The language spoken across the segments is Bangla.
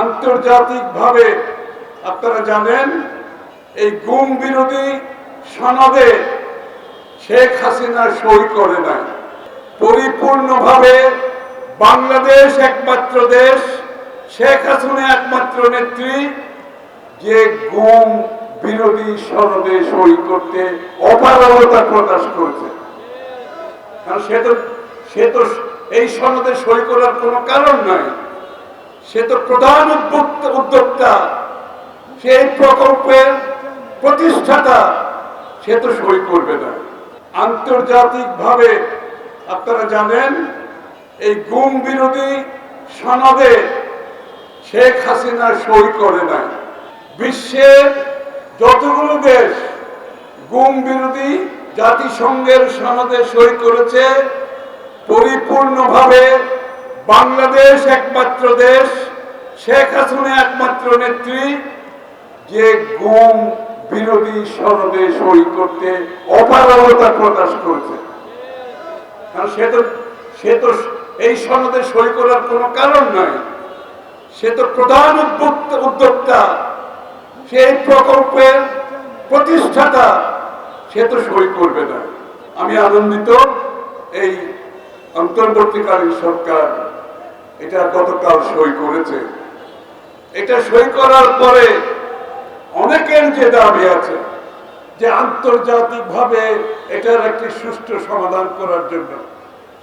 আন্তর্জাতিকভাবে, আপনারা জানেন, এই গুম বিরোধী সনদে শেখ হাসিনা সই করে নাই। পরিপূর্ণভাবে বাংলাদেশ একমাত্র দেশ, শেখ হাসিনা একমাত্র নেত্রী, যে গুম বিরোধী সনদে সই করতে অপারগতা প্রকাশ করেছে। কারণ সে তো সে তো এই সনদে সই করার কোনো কারণ নাই। সে তো প্রধান উদ্যোক্তা সে প্রকল্পের প্রতিষ্ঠাতা। সে তো সই করবে না। আন্তর্জাতিকভাবে আপনারা জানেন, এই গুম বিরোধী সনদে শেখ হাসিনা সই করে নাই। বিশ্বের যতগুলো দেশ গুম বিরোধী জাতিসংঘের সনদে সই করেছে, পরিপূর্ণভাবে বাংলাদেশ একমাত্র দেশ, শেখ হাসিনা একমাত্র নেত্রী, যে গুম বিরোধী সনদে সই করতে অপারগতা প্রকাশ করেছে। সে তো সে তো এই সনদে সই করার কোনো কারণ নাই। সে তো প্রধান উদ্যোক্তা উদ্যোক্তা। সে এই প্রকল্পের প্রতিষ্ঠাতা। সে তো সই করবে না। আমি আনন্দিত এই অন্তর্বর্তীকালীন সরকার এটা গতকাল সই করেছে। এটা সই করার পরে অনেকের যে দাবি আছে যে আন্তর্জাতিকভাবে এটার একটি সুষ্ঠু সমাধান করার জন্য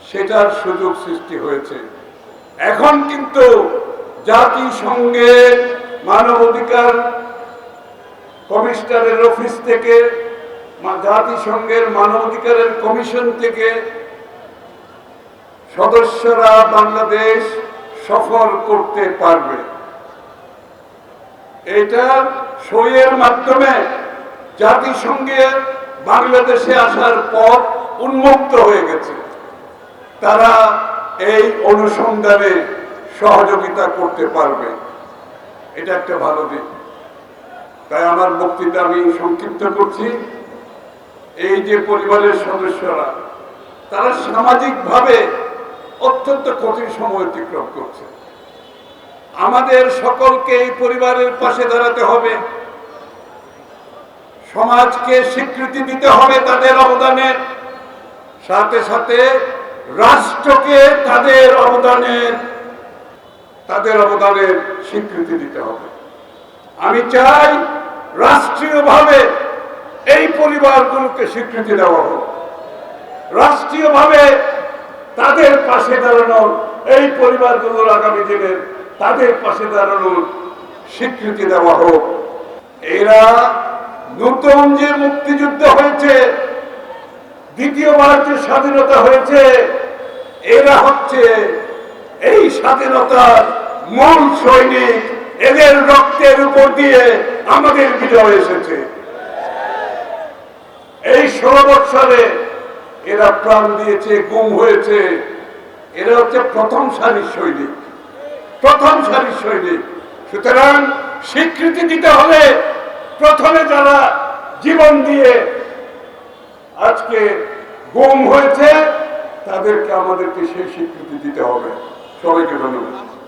সেটার সুযোগ সৃষ্টি হয়েছে। এখন কিন্তু জাতিসংঘের মানবাধিকার কমিশনারের অফিস থেকে জাতিসংঘের মানবাধিকারের কমিশন থেকে সদস্যরা বাংলাদেশ সফর করতে পারবে। এটা সইয়ের মাধ্যমে জাতিসংঘের বাংলাদেশে আসার পথ উন্মুক্ত হয়ে গেছে। তারা এই অনুসন্ধানে সহযোগিতা করতে পারবে। এটা একটা ভালো দিক। তাই আমার বক্তৃতা আমি সংক্ষিপ্ত করছি। এই যে পরিবারের সদস্যরা, তারা সামাজিকভাবে অত্যন্ত কঠিন সময় অতিক্রম করছে। আমাদের সকলকে এই পরিবারের পাশে দাঁড়াতে হবে। সমাজকে স্বীকৃতি দিতে হবে তাদের অবদানের। সাথে সাথে রাষ্ট্রকে তাদের অবদানের তাদের অবদানের স্বীকৃতি দিতে হবে। আমি চাই রাষ্ট্রীয়ভাবে এই পরিবারগুলোকে স্বীকৃতি দেওয়া হোক। রাষ্ট্রীয়ভাবে পাশে দাঁড়ানোর, এই পরিবারগুলোর আগামী দিনের তাদের পাশে দাঁড়ানোর স্বীকৃতি দেওয়া হোক। এরা নতুন যে মুক্তিযুদ্ধ হয়েছে, দ্বিতীয়বার যে স্বাধীনতা হয়েছে, এরা হচ্ছে এই স্বাধীনতার মূল সৈনিক। এদের রক্তের উপর দিয়ে আমাদের বিজয় এসেছে। এই ষোলো বৎসরে এরা প্রাণ দিয়েছে, গুম হয়েছে। এরা হচ্ছে প্রথম সারির সৈনিক। প্রথম সারির সৈনিক। সুতরাং স্বীকৃতি দিতে হলে প্রথমে যারা জীবন দিয়ে আজকে গুম হয়েছে, তাদেরকে আমাদেরকে সেই স্বীকৃতি দিতে হবে। সবাইকে ধন্যবাদ।